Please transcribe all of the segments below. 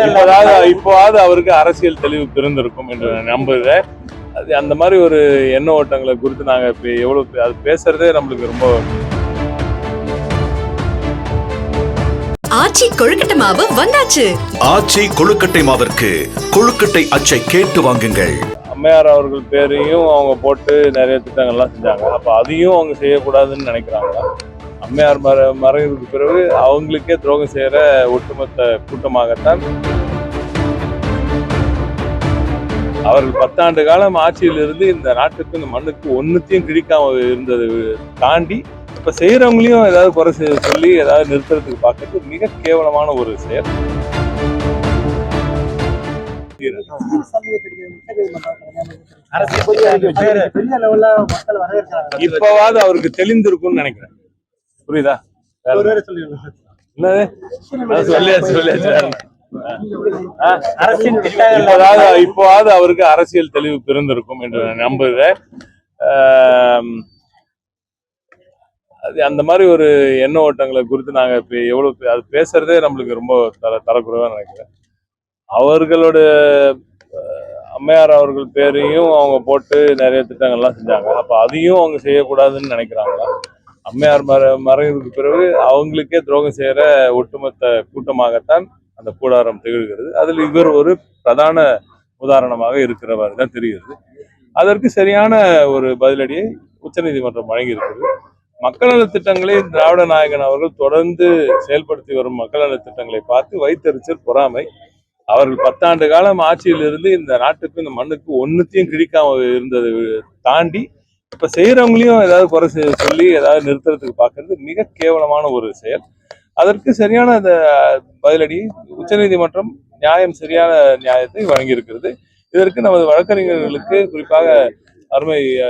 இப்போதாவது இப்போவாவது அவருக்கு அரசியல் தெளிவு பிறந்திருக்கும் என்று நம்புகிறேன். அது அந்த மாதிரி ஒரு எண்ண ஓட்டங்களை குறித்து நாங்க இப்ப எவ்வளவு பே- அது பேசுறதே நம்மளுக்கு ரொம்ப ஆச்சி கொழுக்கட்டை மாவு வந்தாச்சு. ஆச்சி கொழுக்கட்டை மாவிற்கு கொழுக்கட்டை அச்சை கேட்டு வாங்குங்கள். அம்மையார் அவர்கள் பேரையும் அவங்க போட்டு நிறைய திட்டங்கள்லாம் செஞ்சாங்க. அப்ப அதையும் அவங்க செய்யக்கூடாதுன்னு நினைக்கிறாங்க அம்மையார் மற மறைவுக்கு பிறகு அவங்களுக்கே துரோகம் செய்யற ஒட்டுமொத்த கூட்டமாகத்தான் அவர்கள் பத்தாண்டு காலம் ஆட்சியில் இருந்து இந்த நாட்டுக்கு இந்த மண்ணுக்கு ஒன்னுத்தையும் கிழிக்காம இருந்ததை தாண்டி இப்ப செய்யறவங்களையும் ஏதாவது குறை செய்ய சொல்லி ஏதாவது நிறுத்துறதுக்கு பார்க்கறது மிக கேவலமான ஒரு செயல். இப்பவாவது அவருக்கு தெளிந்திருக்கும்னு நினைக்கிறேன். புரியுதா? இப்போவாவது அவருக்கு அரசியல் தெளிவு பிறந்திருக்கும் என்று நான் நம்புகிறேன். அது அந்த மாதிரி ஒரு எண்ண ஓட்டங்களை குறித்து நாங்க இப்ப எவ்வளவு பே- அது பேசுறதே நம்மளுக்கு ரொம்ப தர தரக்குறைவா நினைக்கிறேன். அவர்களோட அம்மையார் அவர்கள் பேரையும் அவங்க போட்டு நிறைய திட்டங்கள்லாம் செஞ்சாங்க. அப்ப அதையும் அவங்க செய்யக்கூடாதுன்னு நினைக்கிறாங்களா? அம்மையார் மர மறைவுக்கு பிறகு அவங்களுக்கே துரோகம் செய்கிற ஒட்டுமொத்த கூட்டமாகத்தான் அந்த கூடாரம் திகழ்கிறது. அதில் இவர் ஒரு பிரதான உதாரணமாக இருக்கிறவர் தான் தெரிகிறது. அதற்கு சரியான ஒரு பதிலடியை உச்சநீதிமன்றம் வழங்கியிருக்கிறது. மக்கள் நலத்திட்டங்களை திராவிட நாயகன் அவர்கள் தொடர்ந்து செயல்படுத்தி வரும் மக்கள் நலத்திட்டங்களை பார்த்து வைத்தறிச்சல் பொறாமை. அவர்கள் பத்தாண்டு காலம் ஆட்சியில் இருந்து இந்த நாட்டுக்கு இந்த மண்ணுக்கு ஒன்றுத்தையும் கிழிக்காம இருந்ததை தாண்டி இப்ப செய்யறவங்களையும் ஏதாவது குறை சொல்லி ஏதாவது நிறுத்துறதுக்கு பார்க்கறது மிக கேவலமான ஒரு செயல். அதற்கு சரியான அந்த பதிலடியை உச்சநீதிமன்றம் நியாயம் சரியான நியாயத்தை வழங்கியிருக்கிறது. இதற்கு நமது வழக்கறிஞர்களுக்கு குறிப்பாக அருமை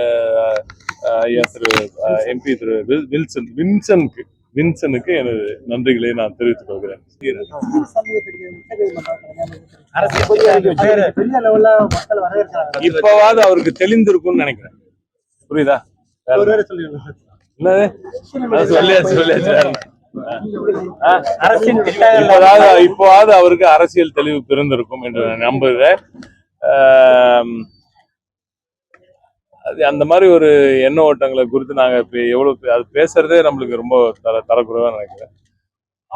ஐயா திரு எம்பி திரு வில்- வில்சன் வின்சனுக்கு வின்சனுக்கு எனது நன்றிகளை நான் தெரிவித்துக் கொள்கிறேன். இப்பவாவது அவருக்கு தெளிந்திருக்கும்னு நினைக்கிறேன். புரியுதா? இப்போவாவது அவருக்கு அரசியல் தெளிவு பிறந்திருக்கும் என்று நான் நம்புகிறேன். அந்த மாதிரி ஒரு எண்ண ஓட்டங்களை குறித்து நாங்க இப்ப எவ்வளவு பே- அது பேசுறதே நம்மளுக்கு ரொம்ப தர தரக்குறைவா நினைக்கிறேன்.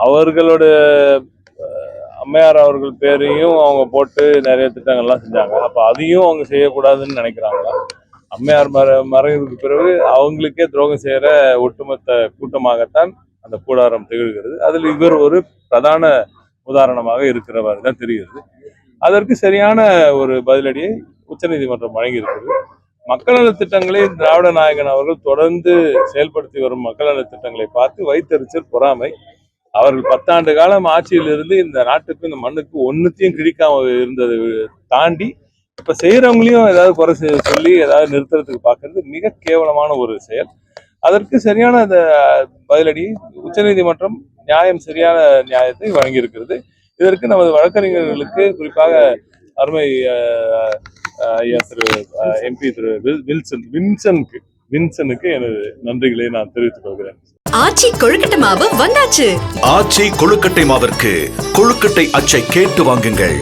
அவர்களோட அம்மையார் அவர்கள் பேரையும் அவங்க போட்டு நிறைய திட்டங்கள்லாம் செஞ்சாங்க. அப்ப அதையும் அவங்க செய்யக்கூடாதுன்னு நினைக்கிறாங்களா? அம்மையார் மர மறைவுக்கு பிறகு அவங்களுக்கே துரோகம் செய்கிற ஒட்டுமொத்த கூட்டமாகத்தான் அந்த கூடாரம் திகழ்கிறது. அதில் இவர் ஒரு பிரதான உதாரணமாக இருக்கிறவர் தான் தெரிகிறது. அதற்கு சரியான ஒரு பதிலடியை உச்சநீதிமன்றம் வழங்கியிருக்கிறது. மக்கள் நலத் திட்டங்களை திராவிட நாயகன் அவர்கள் தொடர்ந்து செயல்படுத்தி வரும் மக்கள் நலத் திட்டங்களை பார்த்து வைத்தறிச்சல் பொறாமை. அவர்கள் பத்தாண்டு காலம் ஆட்சியில் இருந்து இந்த நாட்டுக்கு இந்த மண்ணுக்கு ஒன்றுத்தையும் கிழிக்காம இருந்ததை தாண்டி இப்ப செய்யறவங்களையும் ஏதாவது குறை செய்ய சொல்லி ஏதாவது நிறுத்துறதுக்கு பார்க்கறது மிக கேவலமான ஒரு செயல். அதற்கு சரியான அந்த பதிலடியை உச்சநீதிமன்றம் நியாயம் சரியான நியாயத்தை வழங்கியிருக்கிறது. இதற்கு நமது வழக்கறிஞர்களுக்கு குறிப்பாக அருமை ஐயா திரு எம்பி திரு வில்- வில்சன் வின்சனுக்கு வின்சனுக்கு எனது நன்றிகளை நான் தெரிவித்துக் கொள்கிறேன். ஆச்சி கொழுக்கட்டை மாவு வந்தாச்சு. ஆச்சி கொழுக்கட்டை மாவிற்கு கொழுக்கட்டை அச்சை கேட்டு வாங்குங்கள்.